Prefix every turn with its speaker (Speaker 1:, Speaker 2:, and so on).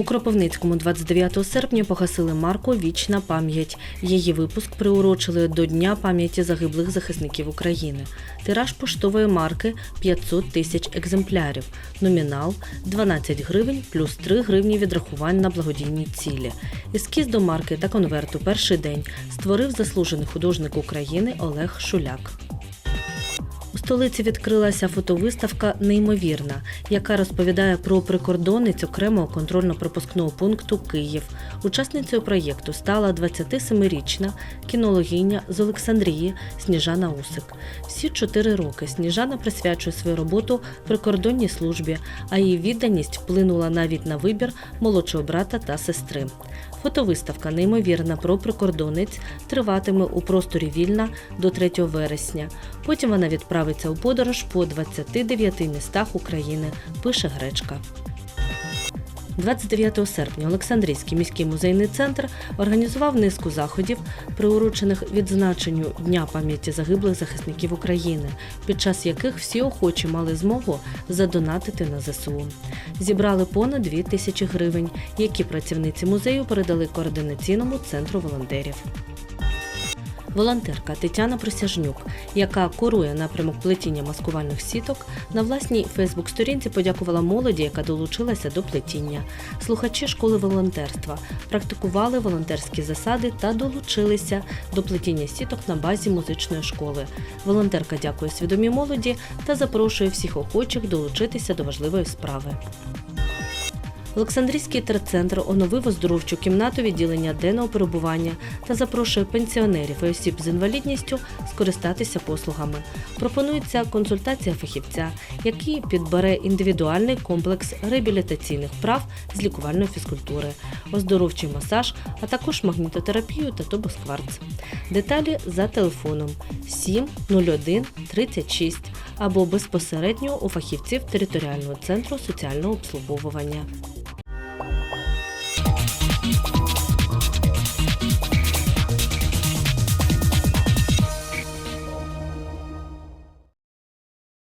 Speaker 1: У Кропивницькому 29 серпня погасили марку Вічна пам'ять. Її випуск приурочили до Дня пам'яті загиблих захисників України. Тираж поштової марки 500 тисяч екземплярів. Номінал 12 гривень плюс 3 гривні відрахувань на благодійні цілі. Ескіз до марки та конверту перший день створив заслужений художник України Олег Шуляк. Столиці відкрилася фотовиставка Неймовірна, яка розповідає про прикордонниць окремого контрольно-пропускного пункту Київ. Учасницею проєкту стала 27-річна кінологиня з Олександрії Сніжана Усик. Всі чотири роки Сніжана присвячує свою роботу прикордонній службі, а її відданість вплинула навіть на вибір молодшого брата та сестри. Фотовиставка неймовірна про прикордонниць триватиме у просторі вільна до 3 вересня. Потім вона відправиться у подорож по 29 містах України, пише Гречка. 29 серпня Олександрійський міський музейний центр організував низку заходів, приурочених відзначенню Дня пам'яті загиблих захисників України, під час яких всі охочі мали змогу задонатити на ЗСУ. Зібрали понад 2 тисячі гривень, які працівниці музею передали координаційному центру волонтерів. Волонтерка Тетяна Присяжнюк, яка курує напрямок плетіння маскувальних сіток, на власній Фейсбук-сторінці подякувала молоді, яка долучилася до плетіння. Слухачі школи волонтерства практикували волонтерські засади та долучилися до плетіння сіток на базі музичної школи. Волонтерка дякує свідомій молоді та запрошує всіх охочих долучитися до важливої справи. Олександрійський терцентр оновив оздоровчу кімнату відділення денного перебування та запрошує пенсіонерів і осіб з інвалідністю скористатися послугами. Пропонується консультація фахівця, який підбере індивідуальний комплекс реабілітаційних прав з лікувальної фізкультури, оздоровчий масаж, а також магнітотерапію та тобоскварц. Деталі за телефоном 701 36 або безпосередньо у фахівців територіального центру соціального обслуговування.